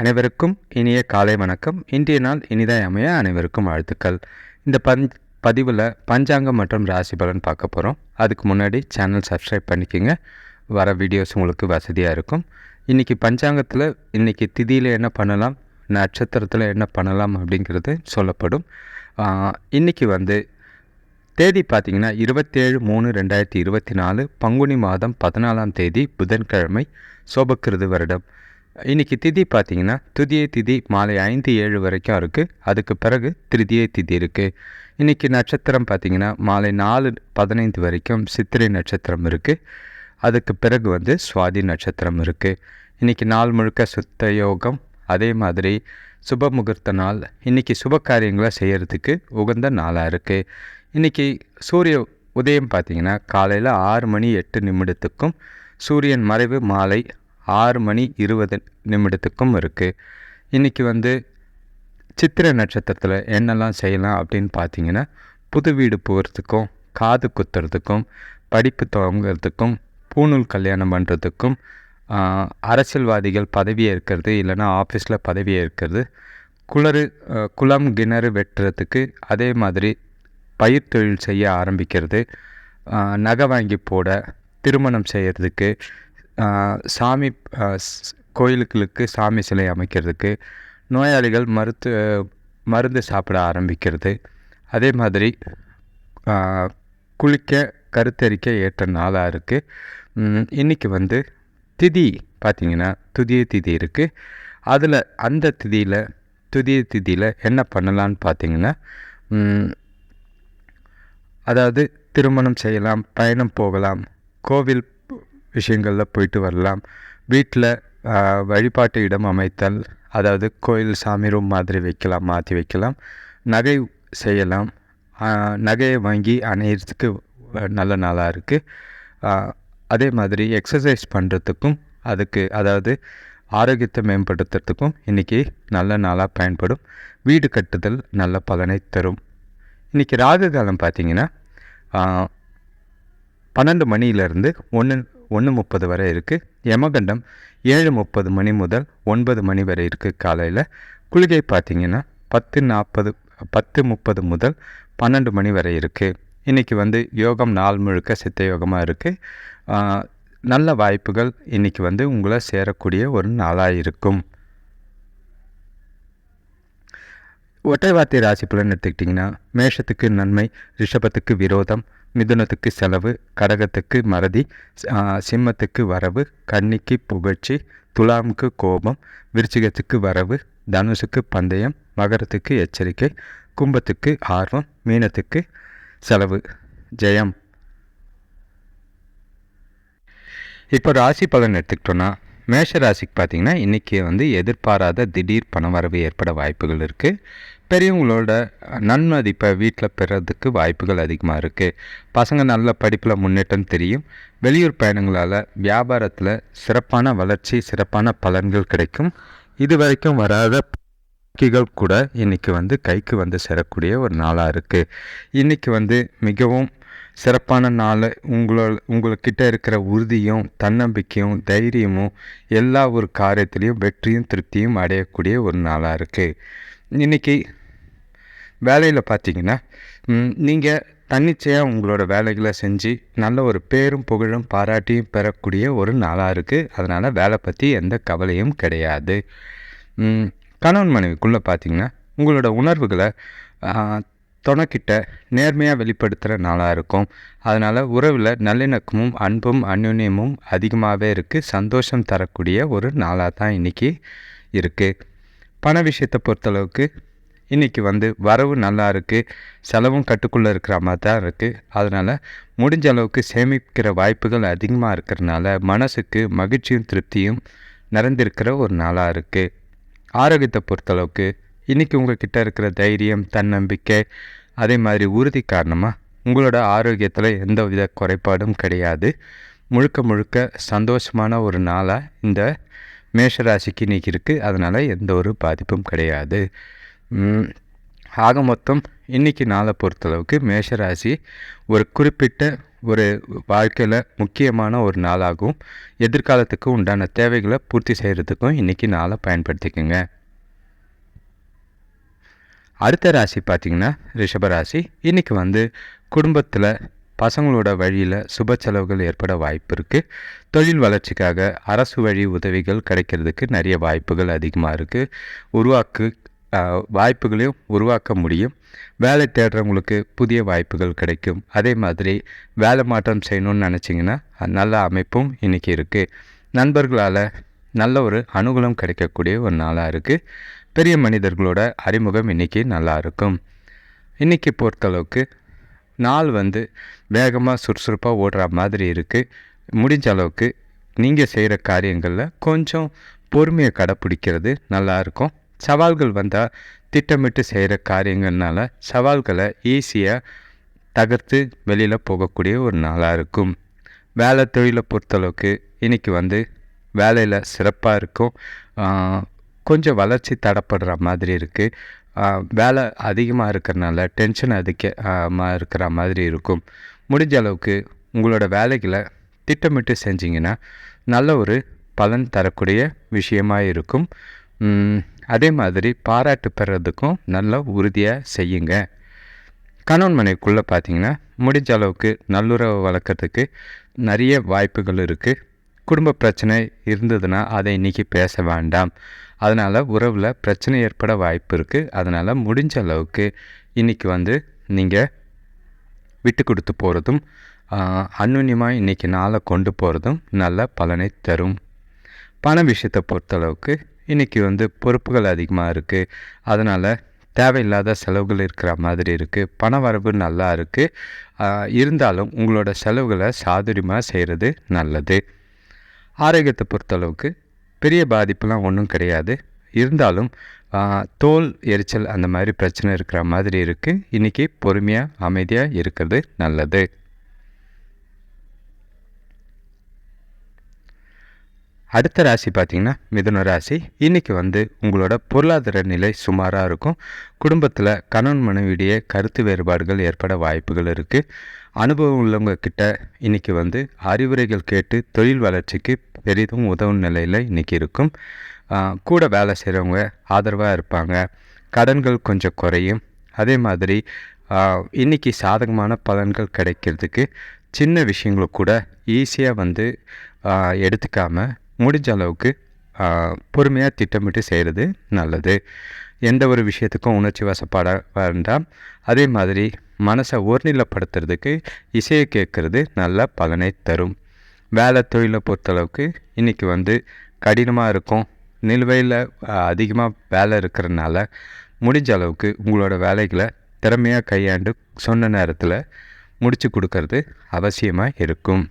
அனைவருக்கும் இனிய காலை வணக்கம். இன்றைய நாள் இனிதாய் அமைய அனைவருக்கும் வாழ்த்துக்கள். இந்த பஞ் பதிவில் பஞ்சாங்கம் மற்றும் ராசி பலன் பார்க்க போகிறோம் அதுக்கு முன்னாடி சேனல் சப்ஸ்கிரைப் பண்ணிக்கோங்க. வர வீடியோஸ் உங்களுக்கு வசதியாக இருக்கும். இன்றைக்கி பஞ்சாங்கத்தில் இன்றைக்கி திதியில் என்ன பண்ணலாம் நட்சத்திரத்தில் என்ன பண்ணலாம் அப்படிங்கிறது சொல்லப்படும். இன்றைக்கி வந்து தேதி பார்த்திங்கன்னா இருபத்தேழு மூணு ரெண்டாயிரத்தி இருபத்தி நாலு பங்குனி மாதம் பதினாலாம் தேதி புதன்கிழமை சோபக்கிருது வருடம். இன்றைக்கி திதி பார்த்திங்கன்னா துதியை திதி மாலை ஐந்து ஏழு வரைக்கும் இருக்குது அதுக்கு பிறகு திருதியை திதி இருக்குது இன்றைக்கி நட்சத்திரம் பார்த்திங்கன்னா மாலை நாலு பதினைந்து வரைக்கும் சித்திரை நட்சத்திரம் இருக்குது அதுக்கு பிறகு வந்து சுவாதி நட்சத்திரம் இருக்குது இன்றைக்கி நாள் முழுக்க சுத்த யோகம் அதே மாதிரி சுப முகூர்த்த நாள் இன்றைக்கி சுப காரியங்களை செய்கிறதுக்கு உகந்த நாளாக இருக்குது இன்றைக்கி சூரிய உதயம் பார்த்திங்கன்னா காலையில் ஆறு மணி எட்டு நிமிடத்துக்கும் சூரியன் மறைவு மாலை ஆறு மணி இருபது நிமிடத்துக்கும் இருக்குது இன்றைக்கி வந்து சித்திரை நட்சத்திரத்தில் என்னெல்லாம் செய்யலாம் அப்படின்னு பார்த்தீங்கன்னா புது வீடு போகிறதுக்கும் காது குத்துறதுக்கும் படிப்பு துவங்குறதுக்கும் பூணூல் கல்யாணம் பண்ணுறதுக்கும் அரசியல்வாதிகள் பதவி இருக்கிறது இல்லைனா ஆஃபீஸில் பதவி இருக்கிறது குளறு குளம் கிணறு வெட்டுறதுக்கு அதே மாதிரி பயிர் தொழில் செய்ய ஆரம்பிக்கிறது நகை வாங்கி போட திருமணம் செய்கிறதுக்கு சாமி கோயிலுக்களுக்கு சாமி சிலை அமைக்கிறதுக்கு நோயாளிகள் மருத்துவ மருந்து சாப்பிட ஆரம்பிக்கிறது. அதே மாதிரி குளிக்க கருத்தரிக்க ஏற்ற நாளாக இருக்குது இன்றைக்கி வந்து திதி பார்த்திங்கன்னா துதிய திதி இருக்குது அதில் அந்த திதியில் துதிய திதியில் என்ன பண்ணலான்னு பார்த்திங்கன்னா அதாவது திருமணம் செய்யலாம் பயணம் போகலாம் கோவில் விஷயங்களில் போயிட்டு வரலாம். வீட்டில் வழிபாட்டு இடம் அமைத்தல் அதாவது கோயில் சாமி ரூம் மாதிரி வைக்கலாம் மாற்றி வைக்கலாம். நகை செய்யலாம். நகையை வாங்கி அணையிறதுக்கு நல்ல நாளாக இருக்குது அதே மாதிரி எக்ஸசைஸ் பண்ணுறதுக்கும் அதுக்கு அதாவது ஆரோக்கியத்தை மேம்படுத்துறதுக்கும் இன்றைக்கி நல்ல நாளாக பயன்படும். வீடு கட்டுதல் நல்ல பலனை தரும். இன்றைக்கி ராகு காலம் பார்த்திங்கன்னா பன்னெண்டு மணியிலேருந்து ஒன்று ஒன்று முப்பது வரை இருக்குது யமகண்டம் ஏழு முப்பது மணி முதல் ஒன்பது மணி வரை இருக்குது காலையில். குளிகை பார்த்திங்கன்னா பத்து நாற்பது பத்து முப்பது முதல் பன்னெண்டு மணி வரை இருக்குது இன்றைக்கி வந்து யோகம் நாள் முழுக்க சித்த யோகமாக இருக்குது நல்ல வாய்ப்புகள் இன்றைக்கி வந்து உங்களை சேரக்கூடிய ஒரு நாளாக இருக்கும். ஒற்றை வார்த்தை ராசி பலன் எடுத்துக்கிட்டிங்கன்னா மேஷத்துக்கு நன்மை ரிஷபத்துக்கு விரோதம் மிதுனத்துக்கு செலவு கடகத்துக்கு மறதி சிம்மத்துக்கு வரவு கன்னிக்கு புகழ்ச்சி துலாமுக்கு கோபம் விருச்சிகத்துக்கு வரவு தனுசுக்கு பந்தயம் மகரத்துக்கு எச்சரிக்கை கும்பத்துக்கு ஆர்வம் மீனத்துக்கு செலவு ஜெயம். இப்போ ராசி பலன் எடுத்துக்கிட்டோன்னா மேஷ ராசிக்கு பார்த்தீங்கன்னா இன்றைக்கி வந்து எதிர்பாராத திடீர் பண வரவு ஏற்பட வாய்ப்புகள் இருக்குது பெரியவங்களோட நன்மதிப்பை வீட்டில் பெறதுக்கு வாய்ப்புகள் அதிகமாக இருக்குது பசங்க நல்ல படிப்பில் முன்னேற்றம் தெரியும். வெளியூர் பயணங்களால் வியாபாரத்தில் சிறப்பான வளர்ச்சி சிறப்பான பலன்கள் கிடைக்கும். இது வரைக்கும் வராத பாக்கிகள் கூட இன்றைக்கி வந்து கைக்கு வந்து சேரக்கூடிய ஒரு நாளாக இருக்குது இன்றைக்கி வந்து மிகவும் சிறப்பான நாள். உங்களோட உங்கள்கிட்ட இருக்கிற உறுதியும் தன்னம்பிக்கையும் தைரியமும் எல்லா ஒரு காரியத்திலையும் வெற்றியும் திருப்தியும் அடையக்கூடிய ஒரு நாளாக இருக்குது இன்றைக்கி வேலையில் பார்த்தீங்கன்னா நீங்கள் தன்னிச்சையாக உங்களோட வேலைகளை செஞ்சு நல்ல ஒரு பேரும் புகழும் பாராட்டியும் பெறக்கூடிய ஒரு நாளாக இருக்குது அதனால் வேலை பற்றி எந்த கவலையும் கிடையாது. கணவன் மனைவிக்குள்ளே பார்த்தீங்கன்னா உங்களோட உணர்வுகளை துணைக்கிட்ட நேர்மையாக வெளிப்படுத்துகிற நாளாக இருக்கும். அதனால் உறவில் நல்லிணக்கமும் அன்பும் அந்யுன்யமும் அதிகமாகவே இருக்குது சந்தோஷம் தரக்கூடிய ஒரு நாளாக தான் இன்றைக்கி இருக்குது பண விஷயத்தை பொறுத்தளவுக்கு இன்றைக்கி வந்து வரவு நல்லா இருக்குது செலவும் கட்டுக்குள்ளே இருக்கிற மாதிரி தான் இருக்குது அதனால் முடிஞ்ச அளவுக்கு சேமிக்கிற வாய்ப்புகள் அதிகமாக இருக்கிறனால மனசுக்கு மகிழ்ச்சியும் திருப்தியும் நிறைந்திருக்கிற ஒரு நாளாக இருக்குது ஆரோக்கியத்தை பொறுத்தளவுக்கு இன்றைக்கி உங்கள்கிட்ட இருக்கிற தைரியம் தன்னம்பிக்கை அதே மாதிரி உறுதி காரணமாக உங்களோட ஆரோக்கியத்தில் எந்த வித குறைபாடும் கிடையாது. முழுக்க முழுக்க சந்தோஷமான ஒரு நாளாக இந்த மேஷராசிக்கு இன்றைக்கி இருக்குது அதனால் எந்த ஒரு பாதிப்பும் கிடையாது. ஆக மொத்தம் இன்றைக்கி நாளை பொறுத்தளவுக்கு மேஷராசி ஒரு குறிப்பிட்ட ஒரு வாழ்க்கையில் முக்கியமான ஒரு நாளாகவும் எதிர்காலத்துக்கு உண்டான தேவைகளை பூர்த்தி செய்கிறதுக்கும் இன்றைக்கி நாளை பயன்படுத்திக்கோங்க. அடுத்த ராசி பார்த்திங்கன்னா ரிஷபராசி இன்றைக்கி வந்து குடும்பத்தில் பசங்களோட வழியில் சுப செலவுகள் ஏற்பட வாய்ப்பு இருக்குது தொழில் வளர்ச்சிக்காக அரசு வழி உதவிகள் கிடைக்கிறதுக்கு நிறைய வாய்ப்புகள் அதிகமாக இருக்குது உருவாக்கு வாய்ப்புகளையும் உருவாக்க முடியும். வேலை தேடுறவங்களுக்கு புதிய வாய்ப்புகள் கிடைக்கும். அதே மாதிரி வேலை மாற்றம் செய்யணும்னு நினச்சிங்கன்னா நல்ல அமைப்பும் இன்றைக்கி இருக்குது நண்பர்களால் நல்ல ஒரு அனுகூலம் கிடைக்கக்கூடிய ஒரு நாளாக இருக்குது பெரிய மனிதர்களோட அறிமுகம் இன்றைக்கி நல்லாயிருக்கும் இன்றைக்கி பொறுத்தளவுக்கு நாள் வந்து வேகமாக சுறுசுறுப்பாக ஓடுற மாதிரி இருக்குது முடிஞ்ச அளவுக்கு நீங்கள் செய்கிற காரியங்களில் கொஞ்சம் பொறுமையை கடைப்பிடிக்கிறது நல்லாயிருக்கும் சவால்கள் வந்தால் திட்டமிட்டு செய்கிற காரியங்கள்னால சவால்களை ஈஸியாக தகர்த்து வெளியில் போகக்கூடிய ஒரு நாளாக இருக்கும். வேலை தொழிலை பொறுத்தளவுக்கு இன்றைக்கி வந்து வேலையில் சிறப்பாக இருக்கும். கொஞ்சம் வளர்ச்சி தடப்படுற மாதிரி இருக்குது வேலை அதிகமாக இருக்கிறனால டென்ஷன் அதிகமாக இருக்கிற மாதிரி இருக்கும். முடிஞ்ச அளவுக்கு உங்களோட வேலைகளை திட்டமிட்டு செஞ்சிங்கன்னா நல்ல ஒரு பலன் தரக்கூடிய விஷயமாக இருக்கும். அதே மாதிரி பாராட்டு பெறதுக்கும் நல்லா உறுதியாக செய்யுங்க. கணவன் மனைவிக்குள்ளே பார்த்தீங்கன்னா முடிஞ்ச அளவுக்கு நல்லுறவு வளர்க்குறதுக்கு நிறைய வாய்ப்புகள் இருக்குது குடும்ப பிரச்சனை இருந்ததுன்னா அதை இன்றைக்கி பேச வேண்டாம். அதனால் உறவில் பிரச்சனை ஏற்பட வாய்ப்பு இருக்குது அதனால் முடிஞ்ச அளவுக்கு இன்றைக்கி வந்து நீங்கள் விட்டு கொடுத்து போகிறதும் அன்னுன்யமாக இன்றைக்கி நாளை கொண்டு போகிறதும் நல்ல பலனை தரும். பண விஷயத்தை பொறுத்தளவுக்கு இன்றைக்கி வந்து பொறுப்புகள் அதிகமாக இருக்குது அதனால் தேவையில்லாத செலவுகள் இருக்கிற மாதிரி இருக்குது பண வரவு நல்லா இருக்குது இருந்தாலும் உங்களோட செலவுகளை சாதுரியமாக செய்கிறது நல்லது. ஆரோக்கியத்தை பொறுத்தளவுக்கு பெரிய பாதிப்புலாம் ஒன்றும் கிடையாது. இருந்தாலும் தோல் எரிச்சல் அந்த மாதிரி பிரச்சனை இருக்கிற மாதிரி இருக்குது இன்றைக்கி பொறுமையாக அமைதியாக இருக்கிறது நல்லது. அடுத்த ராசி பார்த்திங்கன்னா மிதுன ராசி. இன்றைக்கி வந்து உங்களோட பொருளாதார நிலை சுமாராக இருக்கும். குடும்பத்தில் கணவன் மனைவியிடையே கருத்து வேறுபாடுகள் ஏற்பட வாய்ப்புகள் இருக்குது அனுபவம் உள்ளவங்கக்கிட்ட இன்றைக்கி வந்து அறிவுரைகள் கேட்டு தொழில் வளர்ச்சிக்கு பெரிதும் உதவும் நிலையில் இன்றைக்கி இருக்கும். கூட வேலை செய்கிறவங்க ஆதரவாக இருப்பாங்க. கடன்கள் கொஞ்சம் குறையும். அதே மாதிரி இன்றைக்கி சாதகமான பலன்கள் கிடைக்கிறதுக்கு சின்ன விஷயங்களை கூட ஈஸியாக வந்து எடுத்துக்காமல் முடிஞ்ச அளவுக்கு பொறுமையாக திட்டமிட்டு செய்கிறது நல்லது. எந்த ஒரு விஷயத்துக்கும் உணர்ச்சி வசப்பட வேண்டாம். அதே மாதிரி மனசை ஒருநிலைப்படுத்துறதுக்கு இசையை கேட்குறது நல்ல பலனை தரும். வேலை தொழிலை பொறுத்தளவுக்கு இன்றைக்கி வந்து கடினமாக இருக்கும். நிலுவையில் அதிகமாக வேலை இருக்கிறனால முடிஞ்ச அளவுக்கு உங்களோட வேலைகளை திறமையாக கையாண்டு சொன்ன நேரத்தில் முடித்து கொடுக்கறது அவசியமாக இருக்கும்.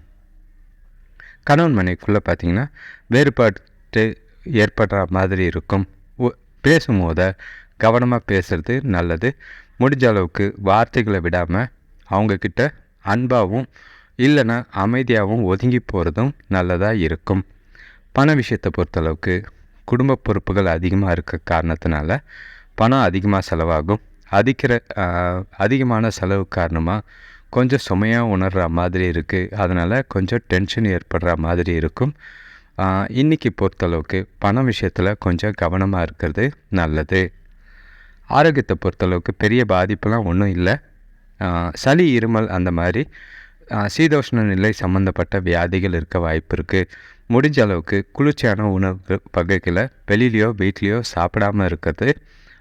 கணவன் மனைக்குள்ளே பார்த்திங்கன்னா வேறுபாட்டு ஏற்படுற மாதிரி இருக்கும். பேசும்போது கவனமாக பேசுகிறது நல்லது. முடிஞ்ச அளவுக்கு வார்த்தைகளை விடாமல் அவங்கக்கிட்ட அன்பாகவும் இல்லைன்னா அமைதியாகவும் ஒதுங்கி போகிறதும் நல்லதாக இருக்கும். பண விஷயத்தை பொறுத்தளவுக்கு குடும்ப பொறுப்புகள் அதிகமாக இருக்க காரணத்தினால பணம் அதிகமாக செலவாகும். அதிக்கிற அதிகமான செலவு காரணமாக கொஞ்சம் சுமையாக உணர்கிற மாதிரி இருக்குது அதனால் கொஞ்சம் டென்ஷன் ஏற்படுற மாதிரி இருக்கும். இன்றைக்கி பொறுத்தளவுக்கு பண விஷயத்தில் கொஞ்சம் கவனமாக இருக்கிறது நல்லது. ஆரோக்கியத்தை பொறுத்தளவுக்கு பெரிய பாதிப்புலாம் ஒன்றும் இல்லை. சளி இருமல் அந்த மாதிரி சீதோஷ்ண நிலை சம்மந்தப்பட்ட வியாதிகள் இருக்க வாய்ப்பு இருக்குது முடிஞ்ச அளவுக்கு குளிர்ச்சியான உணவு வகைகளை வெளியிலையோ வீட்லேயோ சாப்பிடாமல் இருக்கிறது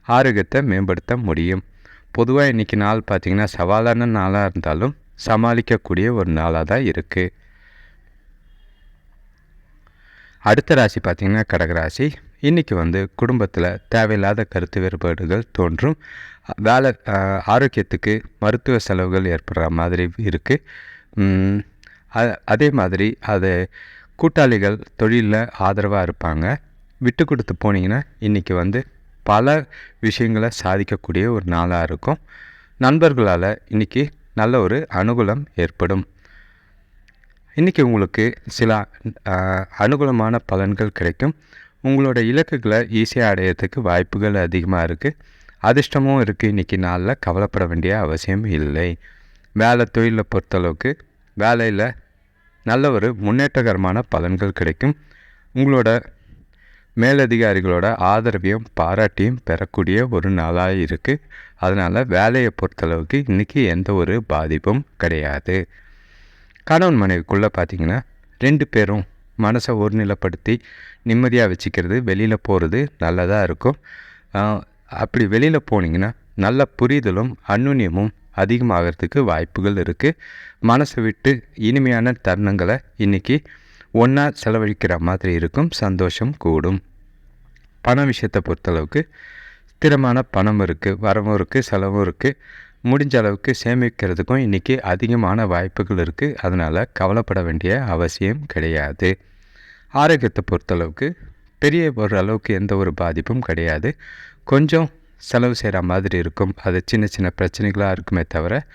ஆரோக்கியத்தை மேம்படுத்த முடியும். பொதுவாக இன்றைக்கி நாள் பார்த்திங்கன்னா சவாலான நாளாக இருந்தாலும் சமாளிக்கக்கூடிய ஒரு நாளாக தான் இருக்குது அடுத்த ராசி பார்த்திங்கன்னா கடகராசி இன்றைக்கி வந்து குடும்பத்தில் தேவையில்லாத கருத்து வேறுபாடுகள் தோன்றும். வேலை ஆரோக்கியத்துக்கு மருத்துவ செலவுகள் ஏற்படுற மாதிரி இருக்குது அதே மாதிரி அது கூட்டாளிகள் தொழிலில் ஆதரவாக இருப்பாங்க. விட்டு கொடுத்து போனீங்கன்னா இன்றைக்கி வந்து பல விஷயங்களை சாதிக்கக்கூடிய ஒரு நாளாக இருக்கும். நண்பர்களால் இன்றைக்கி நல்ல ஒரு அனுகூலம் ஏற்படும். இன்றைக்கி உங்களுக்கு சில அனுகூலமான பலன்கள் கிடைக்கும். உங்களோட இலக்குகளை ஈஸியாக அடையிறதுக்கு வாய்ப்புகள் அதிகமாக இருக்குது அதிர்ஷ்டமும் இருக்குது இன்றைக்கி நாளில் கவலைப்பட வேண்டிய அவசியம் இல்லை. வேலை தொழிலை பொறுத்தளவுக்கு வேலையில் நல்ல ஒரு முன்னேற்றகரமான பலன்கள் கிடைக்கும். உங்களோட மேலதிகாரிகளோட ஆதரவையும் பாராட்டியும் பெறக்கூடிய ஒரு நாளாக இருக்குது அதனால் வேலையை பொறுத்தளவுக்கு இன்றைக்கி எந்த ஒரு பாதிப்பும் கிடையாது. கணவன் மனைவிக்குள்ளே பார்த்தீங்கன்னா ரெண்டு பேரும் மனசை ஒருநிலைப்படுத்தி நிம்மதியாக வச்சுக்கிறது வெளியில் போகிறது நல்லதாக இருக்கும். அப்படி வெளியில் போனீங்கன்னா நல்ல புரிதலும் அந்யுன்யமும் அதிகமாகிறதுக்கு வாய்ப்புகள் இருக்குது மனசை விட்டு இனிமையான தருணங்களை இன்றைக்கி ஒன்றா செலவழிக்கிற மாதிரி இருக்கும் சந்தோஷம் கூடும். பண விஷயத்தை பொறுத்தளவுக்கு ஸ்திரமான பணம் இருக்குது வரவும் இருக்குது செலவும் இருக்குது முடிஞ்ச அளவுக்கு சேமிக்கிறதுக்கும் இன்றைக்கி அதிகமான வாய்ப்புகள் இருக்குது அதனால் கவலைப்பட வேண்டிய அவசியம் கிடையாது. ஆரோக்கியத்தை பொறுத்தளவுக்கு பெரிய ஒரு அளவுக்கு எந்த ஒரு பாதிப்பும் கிடையாது. கொஞ்சம் செலவு செய்கிற மாதிரி இருக்கும். அது சின்ன சின்ன பிரச்சனைகளாக இருக்குமே தவிர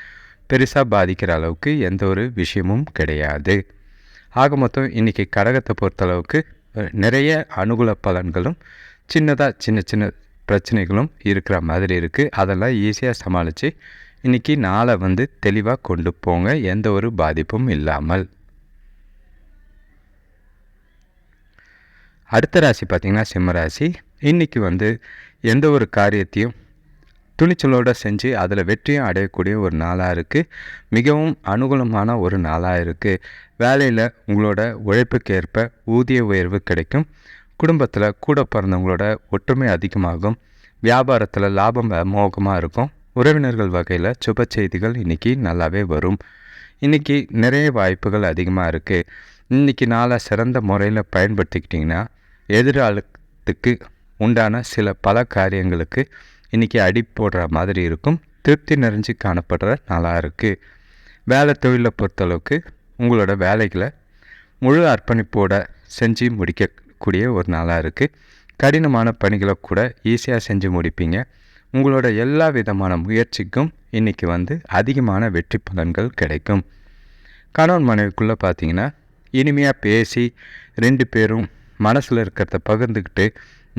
பெருசாக பாதிக்கிற அளவுக்கு எந்த ஒரு விஷயமும் கிடையாது. ஆக மொத்தம் இன்றைக்கி கடகத்தை பொறுத்தளவுக்கு நிறைய அனுகூல பலன்களும் சின்னதாக சின்ன சின்ன பிரச்சனைகளும் இருக்கிற மாதிரி இருக்குது அதெல்லாம் ஈஸியாக சமாளித்து இன்றைக்கி நாளை வந்து தெளிவாக கொண்டு போங்க. எந்த ஒரு பாதிப்பும் இல்லாமல். அடுத்த ராசி பார்த்திங்கன்னா சிம்ம ராசி. இன்றைக்கி வந்து எந்த ஒரு காரியத்தையும் துணிச்சலோடு செஞ்சு அதில் வெற்றியும் அடையக்கூடிய ஒரு நாளாக இருக்குது மிகவும் அனுகூலமான ஒரு நாளாக இருக்குது வேலையில் உங்களோட உழைப்புக்கு ஏற்ப ஊதிய உயர்வு கிடைக்கும். குடும்பத்தில் கூட பிறந்தவங்களோட ஒற்றுமை அதிகமாகும். வியாபாரத்தில் லாபம் மோகமாக இருக்கும். உறவினர்கள் வகையில் சுப செய்திகள் இன்றைக்கி நல்லாவே வரும். இன்றைக்கி நிறைய வாய்ப்புகள் அதிகமாக இருக்குது இன்றைக்கி நாளை சிறந்த முறையில் பயன்படுத்திக்கிட்டிங்கன்னா எதிர்காலத்துக்கு உண்டான சில பல காரியங்களுக்கு இன்றைக்கி அடி போடுற மாதிரி இருக்கும். திருப்தி நிறைஞ்சு காணப்படுற நாளாக இருக்குது வேலை தொழிலை பொறுத்தளவுக்கு உங்களோட வேலைகளை முழு அர்ப்பணிப்போட செஞ்சு முடிக்கக்கூடிய ஒரு நாளாக இருக்குது கடினமான பணிகளை கூட ஈஸியாக செஞ்சு முடிப்பீங்க. உங்களோட எல்லா விதமான முயற்சிக்கும் இன்றைக்கி வந்து அதிகமான வெற்றி பலன்கள் கிடைக்கும். கணவன் மனைவிக்குள்ளே பார்த்தீங்கன்னா இனிமையாக பேசி ரெண்டு பேரும் மனசில் இருக்கிறத பகிர்ந்துக்கிட்டு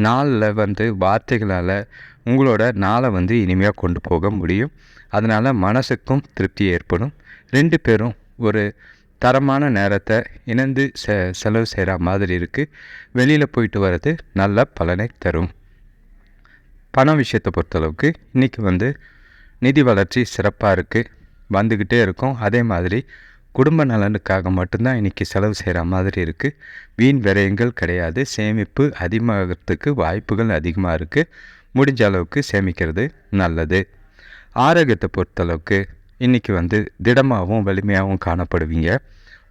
நாளில் வந்து வார்த்தைகளால் உங்களோட நாளை வந்து இனிமையாக கொண்டு போக முடியும். அதனால் மனசுக்கும் திருப்தி ஏற்படும். ரெண்டு பேரும் ஒரு தரமான நேரத்தை இணைந்து செ செலவு செய்கிற மாதிரி இருக்குது வெளியில் போயிட்டு வர்றது நல்ல பலனை தரும். பண விஷயத்தை பொறுத்தளவுக்கு இன்றைக்கி வந்து நிதி வளர்ச்சி சிறப்பாக இருக்குது வந்துக்கிட்டே இருக்கும். அதே மாதிரி குடும்ப நலனுக்காக மட்டும்தான் இன்றைக்கி செலவு செய்கிற மாதிரி இருக்குது வீண் விரயங்கள் கிடையாது. சேமிப்பு அதிகமாகிறதுக்கு வாய்ப்புகள் அதிகமாக இருக்குது முடிஞ்ச அளவுக்கு சேமிக்கிறது நல்லது. ஆரோக்கியத்தை பொறுத்தளவுக்கு இன்றைக்கி வந்து திடமாகவும் வலிமையாகவும் காணப்படுவீங்க.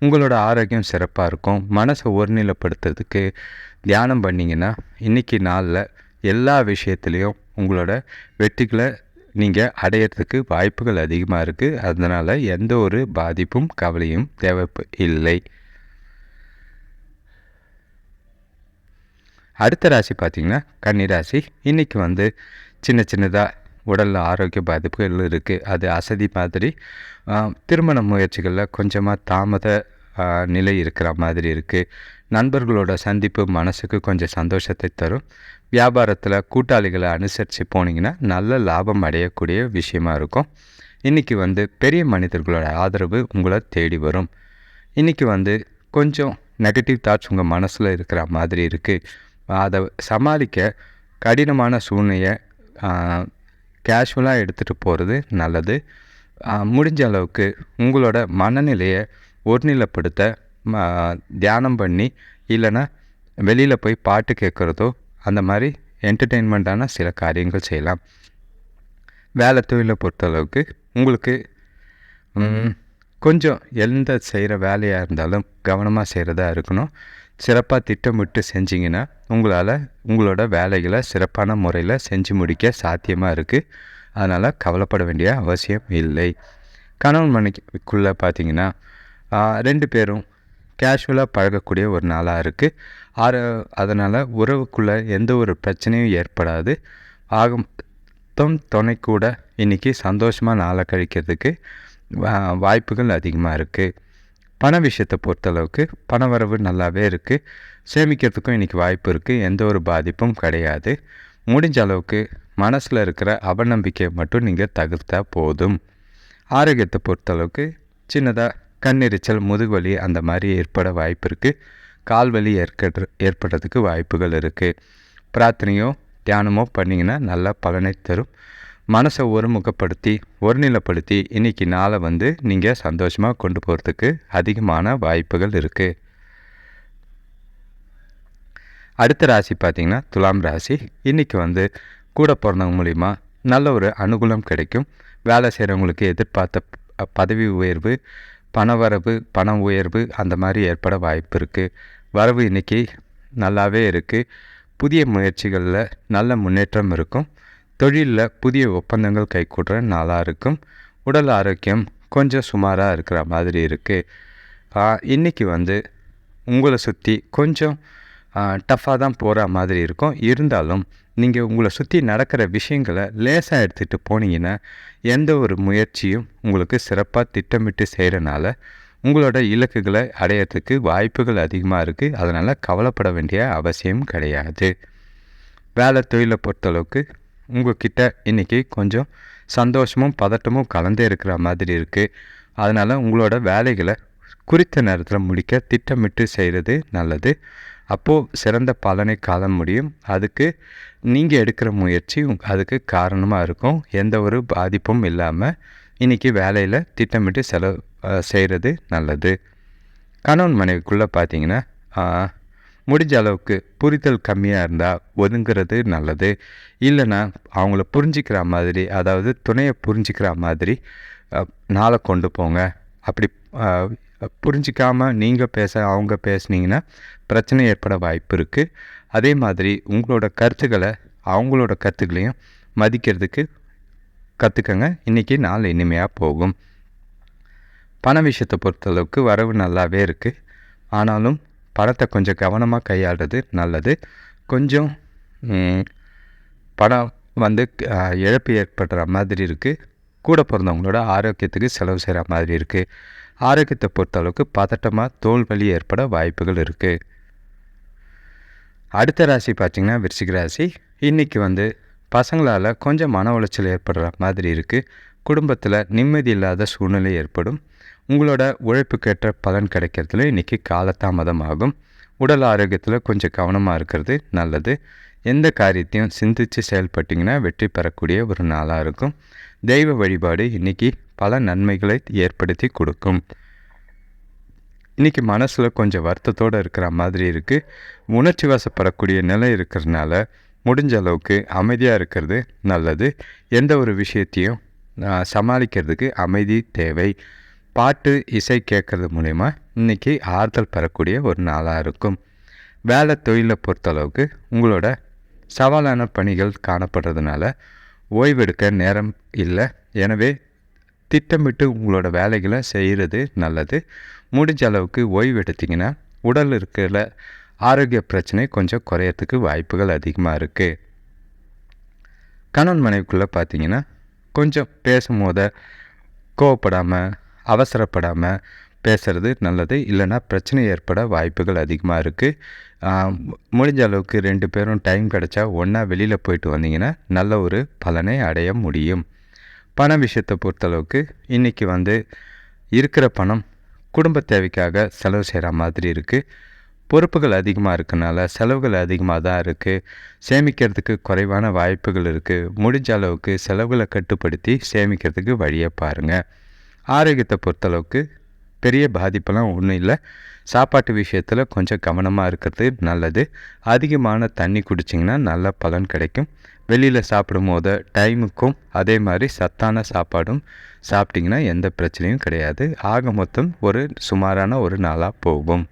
உங்களோட ஆரோக்கியம் சிறப்பாக இருக்கும். மனசை ஒருநிலைப்படுத்துறதுக்கு தியானம் பண்ணிங்கன்னா இன்றைக்கி நாளில் எல்லா விஷயத்துலேயும் உங்களோட வெற்றிகளை நீங்கள் அடையிறதுக்கு வாய்ப்புகள் அதிகமாக இருக்குது அதனால் எந்த ஒரு பாதிப்பும் கவலையும் தேவை இல்லை. அடுத்த ராசி பார்த்திங்கன்னா கன்னி ராசி இன்றைக்கி வந்து சின்ன சின்னதாக உடலில் ஆரோக்கிய பாதிப்புகள் இருக்குது அது அசதி மாதிரி திருமண முயற்சிகளில் கொஞ்சமாக தாமத நிலை இருக்கிற மாதிரி இருக்குது நண்பர்களோட சந்திப்பு மனசுக்கு கொஞ்சம் சந்தோஷத்தை தரும். வியாபாரத்தில் கூட்டாளிகளை அனுசரித்து போனீங்கன்னா நல்ல லாபம் அடையக்கூடிய விஷயமா இருக்கும். இன்றைக்கி வந்து பெரிய மனிதர்களோட ஆதரவு உங்களை தேடி வரும். இன்றைக்கி வந்து கொஞ்சம் நெகட்டிவ் தாட்ஸ் உங்கள் மனசில் இருக்கிற மாதிரி இருக்குது அதை சமாளிக்க கடினமான சூழ்நிலையை கேஷுவலாக எடுத்துகிட்டு போகிறது நல்லது. முடிஞ்ச அளவுக்கு உங்களோட மனநிலையை ஒருநிலைப்படுத்த ம, தியானம் பண்ணி இல்லைன்னா வெளியில் போய் பாட்டு கேட்குறதோ அந்த மாதிரி என்டர்டெயின்மெண்ட்டான சில காரியங்கள் செய்யலாம். வேலை தொழிலை பொறுத்தளவுக்கு உங்களுக்கு கொஞ்சம் எந்த செய்கிற வேலையாக இருந்தாலும் கவனமாக செய்கிறதா இருக்கணும். சிறப்பாக திட்டமிட்டு செஞ்சிங்கன்னா உங்களால் உங்களோட வேலைகளை சிறப்பான முறையில் செஞ்சு முடிக்க சாத்தியமாக இருக்குது அதனால் கவலைப்பட வேண்டிய அவசியம் இல்லை. கணவன் மனைக்குள்ளே பார்த்தீங்கன்னா ரெண்டு பேரும் கேஷுவலாக பழகக்கூடிய ஒரு நாளாக இருக்குது ஆறு அதனால் உறவுக்குள்ளே எந்த ஒரு பிரச்சனையும் ஏற்படாது. ஆக மொத்தம் துணை கூட இன்றைக்கி சந்தோஷமாக நாளை கழிக்கிறதுக்கு வா- வாய்ப்புகள் அதிகமாக இருக்குது பண விஷயத்தை பொறுத்தளவுக்கு பண வரவு நல்லாவே இருக்குது சேமிக்கிறதுக்கும் இன்றைக்கி வாய்ப்பு இருக்குது எந்த ஒரு பாதிப்பும் கிடையாது. முடிஞ்ச அளவுக்கு மனசில் இருக்கிற அவநம்பிக்கையை மட்டும் நீங்கள் தவிர்த்தா போதும். ஆரோக்கியத்தை பொறுத்தளவுக்கு சின்னதாக கண்ணெரிச்சல் முதுகுவலி அந்த மாதிரி ஏற்பட வாய்ப்பு இருக்குது கால்வலி ஏற்படுற ஏற்படுறதுக்கு வாய்ப்புகள் இருக்குது பிரார்த்தனையோ தியானமோ பண்ணிங்கன்னா நல்ல பலனை தரும். மனசை ஒருமுகப்படுத்தி ஒருநிலைப்படுத்தி இன்றைக்கி நாளை வந்து நீங்கள் சந்தோஷமாக கொண்டு போகிறதுக்கு அதிகமான வாய்ப்புகள் இருக்குது அடுத்த ராசி பார்த்திங்கன்னா துலாம் ராசி. இன்றைக்கி வந்து கூட பிறந்தவங்க மூலிமா நல்ல ஒரு அனுகூலம் கிடைக்கும். வேலை செய்கிறவங்களுக்கு எதிர்பார்த்த பதவி உயர்வு பணவரவு பண உயர்வு அந்த மாதிரி ஏற்பட வாய்ப்பு இருக்குது வரவு இன்றைக்கி நல்லாவே இருக்குது புதிய முயற்சிகளில் நல்ல முன்னேற்றம் இருக்கும். தொழிலில் புதிய ஒப்பந்தங்கள் கைகூடுற நாளாக இருக்கும். உடல் ஆரோக்கியம் கொஞ்சம் சுமாராக இருக்கிற மாதிரி இருக்குது இன்றைக்கி வந்து உங்களை சுற்றி கொஞ்சம் டஃப்பாக தான் போகிற மாதிரி இருக்கும். இருந்தாலும் நீங்கள் உங்களை சுற்றி நடக்கிற விஷயங்களை லேசாக எடுத்துகிட்டு போனீங்கன்னா எந்த ஒரு முயற்சியும் உங்களுக்கு சிறப்பாக திட்டமிட்டு செய்கிறனால உங்களோட இலக்குகளை அடையிறதுக்கு வாய்ப்புகள் அதிகமாக இருக்குது அதனால் கவலைப்பட வேண்டிய அவசியம் கிடையாது. வேலை தொழிலை பொறுத்தளவுக்கு உங்கள்கிட்ட இன்றைக்கி கொஞ்சம் சந்தோஷமும் பதட்டமும் கலந்தே இருக்கிற மாதிரி இருக்குது அதனால் உங்களோட வேலைகளை குறித்த நேரத்தில் முடிக்க திட்டமிட்டு செய்கிறது நல்லது. அப்போது சிறந்த பலனை காண முடியும். அதுக்கு நீங்கள் எடுக்கிற முயற்சி அதுக்கு காரணமாக இருக்கும். எந்த ஒரு பாதிப்பும் இல்லாமல் இன்றைக்கி வேலையில் திட்டமிட்டு செலவு செய்கிறது நல்லது. கணவன் மனைவிக்குள்ளே பார்த்தீங்கன்னா முடிஞ்ச அளவுக்கு புரிதல் கம்மியாக இருந்தால் ஒதுங்கிறது நல்லது. இல்லைன்னா அவங்கள புரிஞ்சிக்கிற மாதிரி அதாவது துணையை புரிஞ்சிக்கிற மாதிரி நாளை கொண்டு போங்க. அப்படி புரிஞ்சிக்காமல் நீங்கள் பேச அவங்க பேசுனீங்கன்னா பிரச்சனை ஏற்பட வாய்ப்பு இருக்குது அதே மாதிரி உங்களோட கருத்துக்களை அவங்களோட கருத்துக்களையும் மதிக்கிறதுக்கு கற்றுக்கங்க இன்றைக்கி நாள் இனிமையாக போகும். பண விஷயத்தை பொறுத்தளவுக்கு வரவு நல்லாவே இருக்குது ஆனாலும் பணத்தை கொஞ்சம் கவனமாக கையாளுறது நல்லது. கொஞ்சம் பணம் வந்து இழப்பு ஏற்படுற மாதிரி இருக்குது கூட பிறந்தவங்களோட ஆரோக்கியத்துக்கு செலவு செய்கிற மாதிரி இருக்குது ஆரோக்கியத்தை பொறுத்தளவுக்கு பதட்டமாக தோல் வலி ஏற்பட வாய்ப்புகள் இருக்குது அடுத்த ராசி பார்த்திங்கன்னா விருச்சிக ராசி. இன்றைக்கி வந்து பசங்களால் கொஞ்சம் மன உளைச்சல் ஏற்படுற மாதிரி இருக்குது குடும்பத்தில் நிம்மதி இல்லாத சூழ்நிலை ஏற்படும். உங்களோட உழைப்புக்கேற்ற பலன் கிடைக்கிறதுல இன்றைக்கி காலதாமதம் ஆகும் உடல் ஆரோக்கியத்தில் கொஞ்சம் கவனமாக இருக்கிறது நல்லது. எந்த காரியத்தையும் சிந்தித்து செயல்பட்டிங்கன்னா வெற்றி பெறக்கூடிய ஒரு நாளாக இருக்கும். தெய்வ வழிபாடு இன்றைக்கி பல நன்மைகளை ஏற்படுத்தி கொடுக்கும். இன்றைக்கி மனசில் கொஞ்சம் வருத்தத்தோடு இருக்கிற மாதிரி இருக்குது உணர்ச்சி வசப்படக்கூடிய நிலை இருக்கிறதுனால முடிஞ்ச அளவுக்கு அமைதியாக இருக்கிறது நல்லது. எந்த ஒரு விஷயத்தையும் சமாளிக்கிறதுக்கு அமைதி தேவை. பாட்டு இசை கேட்குறது மூலிமா இன்றைக்கி ஆறுதல் பெறக்கூடிய ஒரு நாளாக இருக்கும். வேலை தொழிலை பொறுத்தளவுக்கு உங்களோட சவாலான பணிகள் காணப்படுறதுனால ஓய்வெடுக்க நேரம் இல்லை. எனவே திட்டமிட்டு உங்களோட வேலைகளை செய்கிறது நல்லது. முடிஞ்ச அளவுக்கு ஓய்வு எடுத்திங்கன்னா உடல் இருக்கிற ஆரோக்கிய பிரச்சனை கொஞ்சம் குறையறதுக்கு வாய்ப்புகள் அதிகமாக இருக்குது கணவன் மனைவிக்குள்ளே பார்த்தீங்கன்னா கொஞ்சம் பேசும்போத கோவப்படாமல் அவசரப்படாமல் பேசுகிறது நல்லது. இல்லைன்னா பிரச்சனை ஏற்பட வாய்ப்புகள் அதிகமாக இருக்குது முடிஞ்ச அளவுக்கு ரெண்டு பேரும் டைம் கிடச்சா ஒன்றா வெளியில் போயிட்டு வந்தீங்கன்னா நல்ல ஒரு பலனை அடைய முடியும். பண விஷயத்தை பொறுத்தளவுக்கு இன்றைக்கி வந்து இருக்கிற பணம் குடும்ப தேவைக்காக செலவு செய்கிற மாதிரி இருக்குது பொறுப்புகள் அதிகமாக இருக்கனால செலவுகள் அதிகமாக தான் இருக்குது சேமிக்கிறதுக்கு குறைவான வாய்ப்புகள் இருக்குது முடிஞ்ச அளவுக்கு செலவுகளை கட்டுப்படுத்தி சேமிக்கிறதுக்கு வழியை பாருங்கள் ஆரோக்கியத்தை பொறுத்தளவுக்கு பெரிய பாதிப்பெல்லாம் ஒன்றும் இல்லை. சாப்பாட்டு விஷயத்தில் கொஞ்சம் கவனமாக இருக்கிறது நல்லது. அதிகமான தண்ணி குடிச்சிங்கன்னா நல்ல பலன் கிடைக்கும். வெளியில் சாப்பிடும் போது டைமுக்கும் அதே மாதிரி சத்தான சாப்பாடும் சாப்பிட்டிங்கன்னா எந்த பிரச்சனையும் கிடையாது. ஆக மொத்தம் ஒரு சுமாரான ஒரு நாளாக போகும்.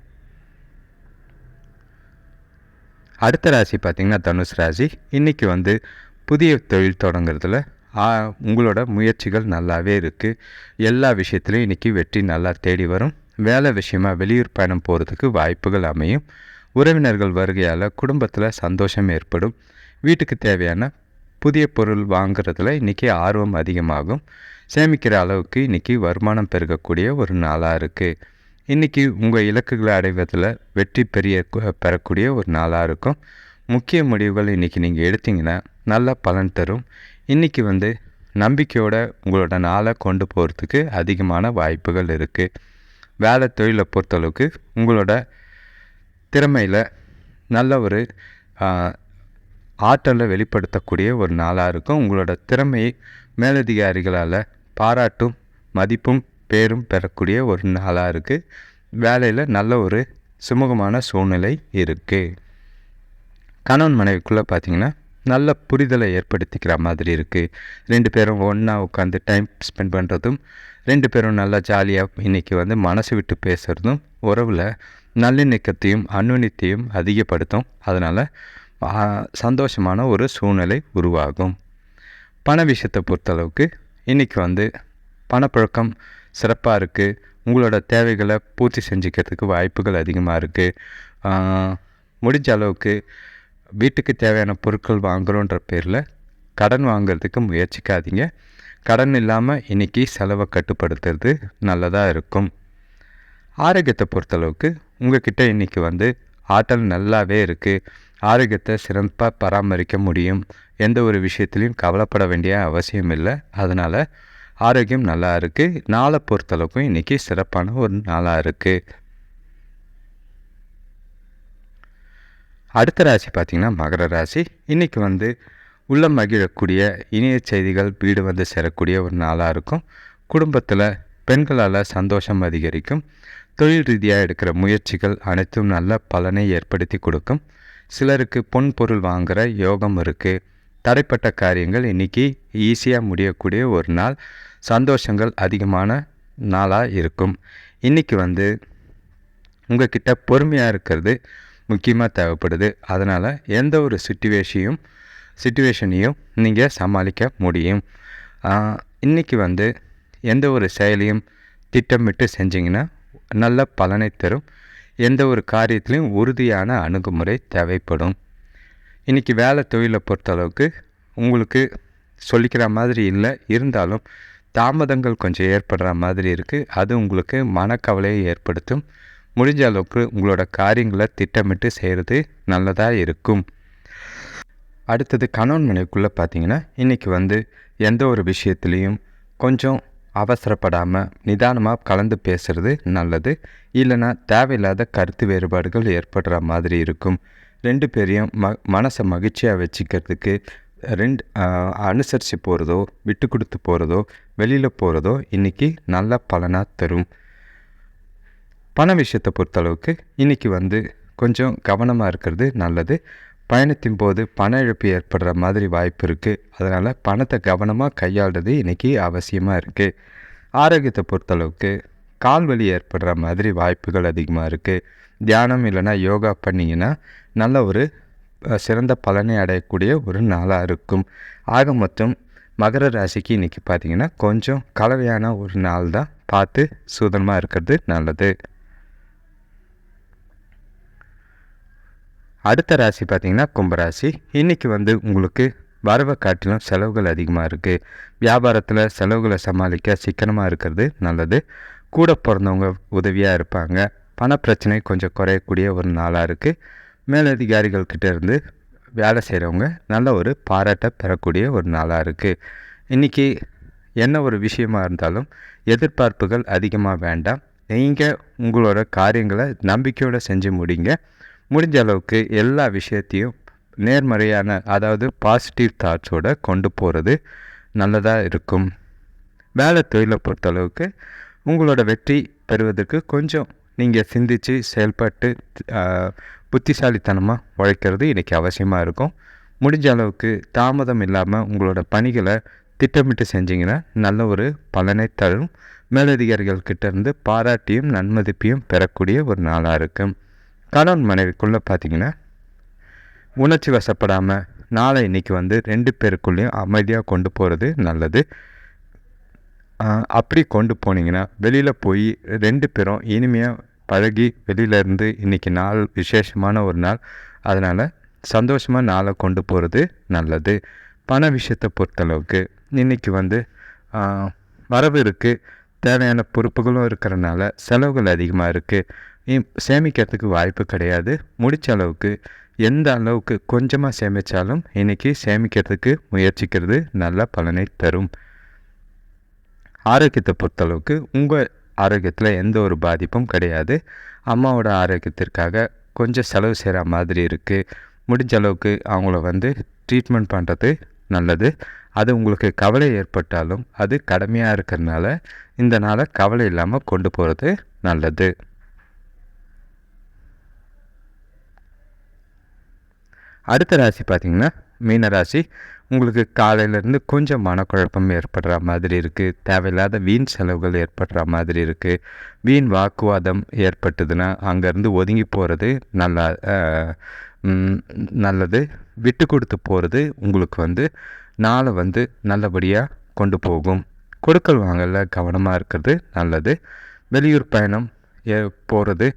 அடுத்த ராசி பார்த்திங்கன்னா தனுஷ் ராசி. இன்றைக்கி வந்து புதிய தொழில் தொடங்குறதுல உங்களோட முயற்சிகள் நல்லாவே இருக்குது எல்லா விஷயத்துலையும் இன்றைக்கி வெற்றி நல்லா தேடி வரும். வேலை விஷயமாக வெளியூர் பயணம் போகிறதுக்கு வாய்ப்புகள் அமையும். உறவினர்கள் வருகையால் குடும்பத்தில் சந்தோஷம் ஏற்படும். வீட்டுக்கு தேவையான புதிய பொருள் வாங்குறதுல இன்றைக்கி ஆர்வம் அதிகமாகும். சேமிக்கிற அளவுக்கு இன்றைக்கி வருமானம் பெருகக்கூடிய ஒரு நாளாக இருக்குது இன்றைக்கி உங்கள் இலக்குகளை அடைவதில் வெற்றி பெரிய பெறக்கூடிய ஒரு நாளாக இருக்கும். முக்கிய முடிவுகள் இன்றைக்கி நீங்கள் எடுத்திங்கன்னா நல்ல பலன் தரும். இன்றைக்கி வந்து நம்பிக்கையோட உங்களோட நாளை கொண்டு போகிறதுக்கு அதிகமான வாய்ப்புகள் இருக்குது வேலை தொழிலை பொறுத்தளவுக்கு உங்களோட திறமையில் நல்ல ஒரு ஆற்றலை வெளிப்படுத்தக்கூடிய ஒரு நாளாக இருக்கும். உங்களோட திறமையை மேலதிகாரிகளால் பாராட்டும் மதிப்பும் பேரும் பெறக்கூடிய ஒரு நாளாக இருக்குது வேலையில் நல்ல ஒரு சுமூகமான சூழ்நிலை இருக்குது கணவன் மனைவிக்குள்ளே பார்த்தீங்கன்னா நல்ல புரிதலை ஏற்படுத்திக்கிற மாதிரி இருக்குது ரெண்டு பேரும் ஒன்றா உட்காந்து டைம் ஸ்பெண்ட் பண்ணுறதும் ரெண்டு பேரும் நல்லா ஜாலியாக இன்றைக்கி வந்து மனசு விட்டு பேசுகிறதும் உறவில் நல்லிணக்கத்தையும் அன்னுணித்தையும் அதிகப்படுத்தும். அதனால் சந்தோஷமான ஒரு சூழ்நிலை உருவாகும். பண விஷயத்தை பொறுத்தளவுக்கு இன்றைக்கி வந்து பணப்பழக்கம் சிறப்பாக இருக்குது உங்களோட தேவைகளை பூர்த்தி செஞ்சுக்கிறதுக்கு வாய்ப்புகள் அதிகமாக இருக்குது முடிஞ்ச அளவுக்கு வீட்டுக்கு தேவையான பொருட்கள் வாங்குகிறோன்ற பேரில் கடன் வாங்கிறதுக்கு முயற்சிக்காதீங்க. கடன் இல்லாமல் இன்றைக்கி செலவை கட்டுப்படுத்துறது நல்லதாக இருக்கும். ஆரோக்கியத்தை பொறுத்தளவுக்கு உங்ககிட்ட இன்றைக்கி வந்து ஆற்றல் நல்லாவே இருக்குது ஆரோக்கியத்தை சிறப்பாக பராமரிக்க முடியும். எந்த ஒரு விஷயத்துலையும் கவலைப்பட வேண்டிய அவசியம் இல்லை. அதனால் ஆரோக்கியம் நல்லா இருக்குது நாளை பொறுத்தளவுக்கும் இன்றைக்கி சிறப்பான ஒரு நாளாக இருக்குது அடுத்த ராசி பார்த்திங்கன்னா மகர ராசி. இன்றைக்கி வந்து உள்ளம் மகிழக்கூடிய இணைய செய்திகள் வீடு வந்து சேரக்கூடிய ஒரு நாளாக இருக்கும். குடும்பத்தில் பெண்களால் சந்தோஷம் அதிகரிக்கும். தொழில் ரீதியாக எடுக்கிற முயற்சிகள் அனைத்தும் நல்ல பலனை ஏற்படுத்தி கொடுக்கும். சிலருக்கு பொன் பொருள் வாங்குகிற யோகம் இருக்குது தடைப்பட்ட காரியங்கள் இன்றைக்கி ஈஸியாக முடியக்கூடிய ஒரு நாள். சந்தோஷங்கள் அதிகமான நாளாக இருக்கும். இன்றைக்கி வந்து உங்கள்கிட்ட பொறுமையாக இருக்கிறது முக்கியமாக தேவைப்படுது. அதனால் எந்த ஒரு சுச்சுவேஷனையும் சுச்சுவேஷனையும் நீங்கள் சமாளிக்க முடியும். இன்றைக்கி வந்து எந்த ஒரு செயலையும் திட்டமிட்டு செஞ்சிங்கன்னா நல்ல பலனை தரும். எந்த ஒரு காரியத்திலையும் உறுதியான அணுகுமுறை தேவைப்படும். இன்றைக்கி வேலை தொழிலை பொறுத்தளவுக்கு உங்களுக்கு சொல்லிக்கிற மாதிரி இல்லை. இருந்தாலும் தாமதங்கள் கொஞ்சம் ஏற்படுற மாதிரி இருக்குது அது உங்களுக்கு மனக்கவலையை ஏற்படுத்தும். முடிஞ்ச அளவுக்கு உங்களோட காரியங்களை திட்டமிட்டு செய்கிறது நல்லதாக இருக்கும். அடுத்தது கணவன் மனைவிக்குள்ளே பார்த்தீங்கன்னா இன்றைக்கி வந்து எந்த ஒரு விஷயத்துலேயும் கொஞ்சம் அவசரப்படாமல் நிதானமாக கலந்து பேசுகிறது நல்லது. இல்லைனா தேவையில்லாத கருத்து வேறுபாடுகள் ஏற்படுற மாதிரி இருக்கும். ரெண்டு பேரையும் ம மனசை மகிழ்ச்சியாக வச்சுக்கிறதுக்கு ரெண்டு அனுசரித்து போகிறதோ விட்டு கொடுத்து போகிறதோ வெளியில் போகிறதோ இன்றைக்கி நல்ல பலனாக தரும். பண விஷயத்தை பொறுத்தளவுக்கு இன்றைக்கி வந்து கொஞ்சம் கவனமாக இருக்கிறது நல்லது. பயணத்தின் போது பண இழப்பு ஏற்படுற மாதிரி வாய்ப்பு இருக்குது அதனால் பணத்தை கவனமாக கையாளுறது இன்றைக்கி அவசியமாக இருக்குது ஆரோக்கியத்தை பொறுத்தளவுக்கு கால் வலி ஏற்படுற மாதிரி வாய்ப்புகள் அதிகமாக இருக்குது தியானம் இல்லைனா யோகா பண்ணிங்கன்னா நல்ல ஒரு சிறந்த பலனை அடையக்கூடிய ஒரு நாளாக இருக்கும். ஆக மொத்தம் மகர ராசிக்கு இன்றைக்கி பார்த்திங்கன்னா கொஞ்சம் கலவையான ஒரு நாள் தான் பார்த்து சூதனமாக இருக்கிறது நல்லது. அடுத்த ராசி பார்த்திங்கன்னா கும்பராசி இன்றைக்கி வந்து உங்களுக்கு வரவை காட்டிலும் செலவுகள் அதிகமாக இருக்குது வியாபாரத்தில் செலவுகளை சமாளிக்க சிக்கனமாக இருக்கிறது நல்லது. கூட பிறந்தவங்க உதவியாக இருப்பாங்க. பண பிரச்சனை கொஞ்சம் குறையக்கூடிய ஒரு நாளாக இருக்குது மேலதிகாரிகள்கிட்ட இருந்து வேலை செய்கிறவங்க நல்ல ஒரு பாராட்டை பெறக்கூடிய ஒரு நாளாக இருக்குது இன்றைக்கி என்ன ஒரு விஷயமா இருந்தாலும் எதிர்பார்ப்புகள் அதிகமாக வேண்டாம். நீங்கள் உங்களோட காரியங்களை நம்பிக்கையோடு செஞ்சு முடிங்க. முடிஞ்ச அளவுக்கு எல்லா விஷயத்தையும் நேர்மறையான அதாவது பாசிட்டிவ் தாட்ஸோடு கொண்டு போகிறது நல்லதாக இருக்கும். வேலை தொழிலை பொறுத்தளவுக்கு உங்களோட வெற்றி பெறுவதற்கு கொஞ்சம் நீங்கள் சிந்தித்து செயல்பட்டு புத்திசாலித்தனமாக உழைக்கிறது இன்றைக்கி அவசியமாக இருக்கும். முடிஞ்ச அளவுக்கு தாமதம் இல்லாமல் உங்களோட பணிகளை திட்டமிட்டு செஞ்சிங்கன்னா நல்ல ஒரு பலனை தரும். மேலதிகாரிகள் கிட்டேருந்து பாராட்டியும் நன்மதிப்பையும் பெறக்கூடிய ஒரு நாளாக இருக்கும். கணவன் மனைவிக்குள்ளே பார்த்தீங்கன்னா உணர்ச்சி வசப்படாமல் நாளை இன்றைக்கி வந்து ரெண்டு பேருக்குள்ளேயும் அமைதியாக கொண்டு போகிறது நல்லது. அப்படி கொண்டு போனீங்கன்னா வெளியில் போய் ரெண்டு பேரும் இனிமையாக பழகி வெளியிலேருந்து இன்றைக்கி நாள் விசேஷமான ஒரு நாள். அதனால் சந்தோஷமாக நாளை கொண்டு போகிறது நல்லது. பண விஷயத்தை பொறுத்தளவுக்கு இன்றைக்கி வந்து வரவு இருக்குது தேவையான பொறுப்புகளும் இருக்கிறனால செலவுகள் அதிகமாக இருக்குது சேமிக்கிறதுக்கு வாய்ப்பு கிடையாது. முடித்த அளவுக்கு எந்த அளவுக்கு கொஞ்சமாக சேமித்தாலும் இன்றைக்கி சேமிக்கிறதுக்கு முயற்சிக்கிறது நல்ல பலனை தரும். ஆரோக்கியத்தை பொறுத்தளவுக்கு உங்கள் ஆரோக்கியத்தில் எந்த ஒரு பாதிப்பும் கிடையாது. அம்மாவோட ஆரோக்கியத்திற்காக கொஞ்சம் செலவு செய்கிற மாதிரி இருக்குது முடிஞ்ச அளவுக்கு அவங்கள வந்து ட்ரீட்மெண்ட் பண்ணுறது நல்லது. அது உங்களுக்கு கவலை ஏற்பட்டாலும் அது கடமையாக இருக்கிறதுனால இந்த நாளை கவலை இல்லாமல் கொண்டு போகிறது நல்லது. அடுத்த ராசி பார்த்திங்கன்னா மீன ராசி. உங்களுக்கு காலையிலேருந்து கொஞ்சம் மனக்குழப்பம் ஏற்படுற மாதிரி இருக்குது தேவையில்லாத வீண் செலவுகள் ஏற்படுற மாதிரி இருக்குது வீண் வாக்குவாதம் ஏற்பட்டதுன்னா அங்கேருந்து ஒதுங்கி போகிறது நல்லா நல்லது. விட்டு கொடுத்து போகிறது உங்களுக்கு வந்து நாளை வந்து நல்லபடியாக கொண்டு போகும். கொடுக்கல் வாங்கல கவனமாக இருக்கிறது நல்லது. வெளியூர் பயணம் போகிறது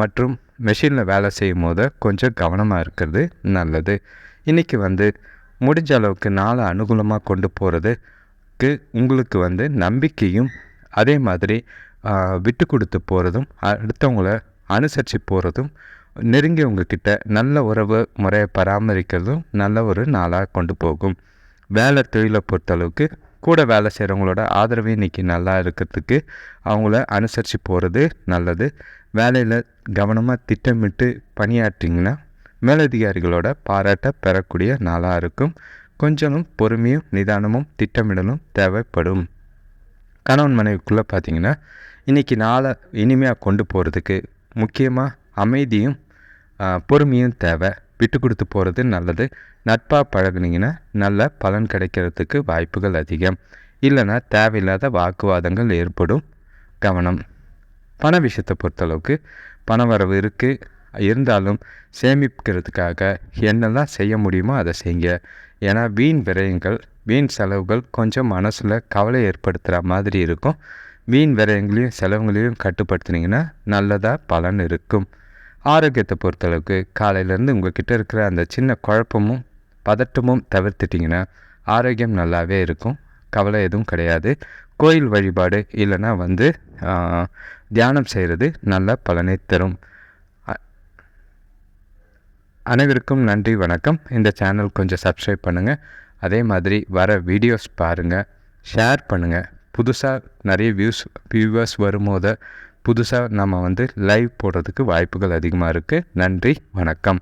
மற்றும் மெஷினில் வேலை செய்யும் போது கொஞ்சம் கவனமாக இருக்கிறது நல்லது. இன்றைக்கி வந்து முடிஞ்ச அளவுக்கு நாளை அனுகூலமாக கொண்டு போகிறதுக்கு உங்களுக்கு வந்து நம்பிக்கையும் அதே மாதிரி விட்டு கொடுத்து போகிறதும் அடுத்தவங்கள அனுசரித்து போகிறதும் நெருங்கியவங்கக்கிட்ட நல்ல உறவு முறையை பராமரிக்கிறதும் நல்ல ஒரு நாளாக கொண்டு போகும். வேலை தொழிலை பொறுத்தளவுக்கு கூட வேலை செய்கிறவங்களோட ஆதரவு இன்றைக்கி நல்லா இருக்கிறதுக்கு அவங்கள அனுசரித்து போகிறது நல்லது. வேலையில் கவனமாக திட்டமிட்டு பணியாற்றிங்கன்னா மேலதிகாரிகளோட பாராட்ட பெறக்கூடிய நாளாக இருக்கும். கொஞ்சமும் பொறுமையும் நிதானமும் திட்டமிடலும் தேவைப்படும். கணவன் மனைவிக்குள்ளே பார்த்தீங்கன்னா இன்றைக்கி நாளை இனிமையாக கொண்டு போகிறதுக்கு முக்கியமாக அமைதியும் பொறுமையும் தேவை. விட்டு கொடுத்து போகிறது நல்லது. நட்பாக பழகுனீங்கன்னா நல்ல பலன் கிடைக்கிறதுக்கு வாய்ப்புகள் அதிகம். இல்லைன்னா தேவையில்லாத வாக்குவாதங்கள் ஏற்படும். கவனம். பண விஷயத்தை பொறுத்தளவுக்கு பண வரவு இருக்குது இருந்தாலும் சேமிக்கிறதுக்காக என்னெல்லாம் செய்ய முடியுமோ அதை செய்யுங்க. ஏன்னா வீண் விரயங்கள் வீண் செலவுகள் கொஞ்சம் மனசில் கவலை ஏற்படுத்துகிற மாதிரி இருக்கும். வீண் விரயங்களையும் செலவுகளையும் கட்டுப்படுத்துனீங்கன்னா நல்லதாக பலன் இருக்கும். ஆரோக்கியத்தை பொறுத்தளவுக்கு காலையிலேருந்து உங்கள் கிட்டே இருக்கிற அந்த சின்ன குழப்பமும் பதட்டமும் தவிர்த்துட்டிங்கன்னா ஆரோக்கியம் நல்லாவே இருக்கும். கவலை எதுவும் கிடையாது. கோயில் வழிபாடு இல்லைன்னா வந்து தியானம் செய்கிறது நல்ல பலனை தரும். அனைவருக்கும் நன்றி வணக்கம். இந்த சேனல் கொஞ்சம் சப்ஸ்கிரைப் பண்ணுங்கள் அதே மாதிரி வர வீடியோஸ் பாருங்கள் ஷேர் பண்ணுங்கள் புதுசாக நிறைய வியூஸ் வியூவர்ஸ் வரும்போது புதுசாக நம்ம வந்து லைவ் போடுறதுக்கு வாய்ப்புகள் அதிகமாக இருக்குது நன்றி வணக்கம்.